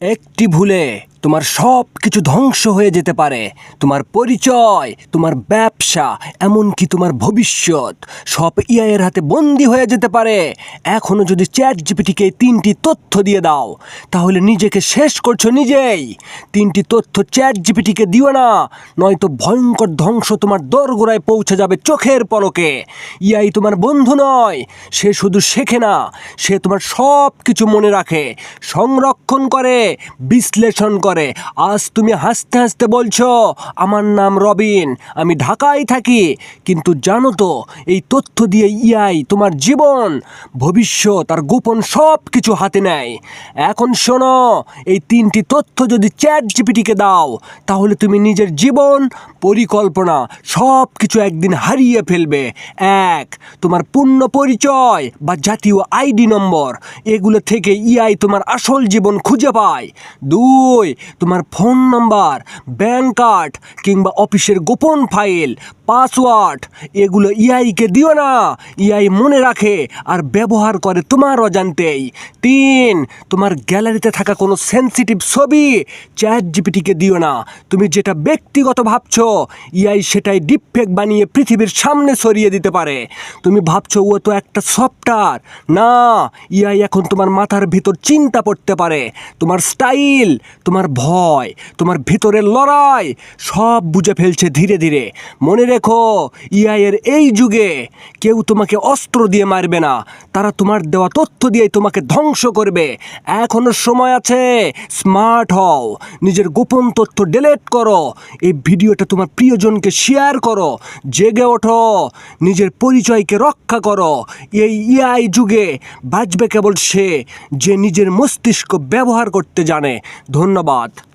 একটি ভুলে তোমার সব কিছু ধ্বংস হয়ে যেতে পারে। তোমার পরিচয়, তোমার ব্যবসা, এমনকি তোমার ভবিষ্যৎ সব ইআইয়ের হাতে বন্দি হয়ে যেতে পারে। এখনও যদি চ্যাট জিপিটিকে তিনটি তথ্য দিয়ে দাও, তাহলে নিজেকে শেষ করছ নিজেই। তিনটি তথ্য চ্যাট জিপিটিকে দিও না, নয়তো ভয়ঙ্কর ধ্বংস তোমার দোরগোড়ায় পৌঁছে যাবে চোখের পলকে। ইআই তোমার বন্ধু নয়, সে শুধু শেখে না, সে তোমার সব কিছু মনে রাখে, সংরক্ষণ করে, বিশ্লেষণ করে। আজ তুমি হাসতে হাসতে বলছো, আমার নাম রবিন, আমি ঢাকায় থাকি। কিন্তু জানো তো, এই তথ্য দিয়ে ইআই তোমার জীবন, ভবিষ্যৎ আর গোপন সব কিছু হাতে নেয়। এখন শোনো, এই তিনটি তথ্য যদি চ্যাট জিপিটিকে দাও, তাহলে তুমি নিজের জীবন, পরিকল্পনা সব কিছু একদিন হারিয়ে ফেলবে। এক, তোমার পূর্ণ পরিচয় বা জাতীয় আইডি নম্বর, এগুলো থেকে ইআই তোমার আসল জীবন খুঁজে পায়। দুই তোমার ফোন নাম্বার ব্যাংক কার্ড কিংবা অফিসের গোপন ফাইল, পাসওয়ার্ড, এগুলো ইআইকে দিও না। ইআই মনে রাখে আর ব্যবহার করে তোমার অজান্তেই। তিন, তোমার গ্যালারিতে থাকা কোনো সেন্সিটিভ ছবি চ্যাট জিপিটিকে দিও না। তুমি যেটা ব্যক্তিগত ভাবছ, ইআই সেটাই ডিপফেক বানিয়ে পৃথিবীর সামনে সরিয়ে দিতে পারে। তুমি ভাবছ, ও তো একটা সফটওয়্যার। না, ইআই এখন তোমার মাথার ভিতর চিন্তা পড়তে পারে। তোমার স্টাইল, তোমার ভয়, তোমার ভিতরের লড়াই, সব বুঝে ফেলছে ধীরে ধীরে। মনে রেখো ইআই এর এই যুগে কেউ তোমাকে অস্ত্র দিয়ে মারবে না, তারা তোমার দেওয়া তথ্য দিয়ে তোমাকে ধ্বংস করবে। এখনও সময় আছে, স্মার্ট হও, নিজের গোপন তথ্য ডিলেট করো, এই ভিডিওটা তোমার প্রিয়জনকে শেয়ার করো, জেগে ওঠো, নিজের পরিচয়কে রক্ষা করো। এই ইআই যুগে বাঁচবে কেবল সে, যে নিজের মস্তিষ্ক ব্যবহার করতে জানে। ধন্যবাদ। lot.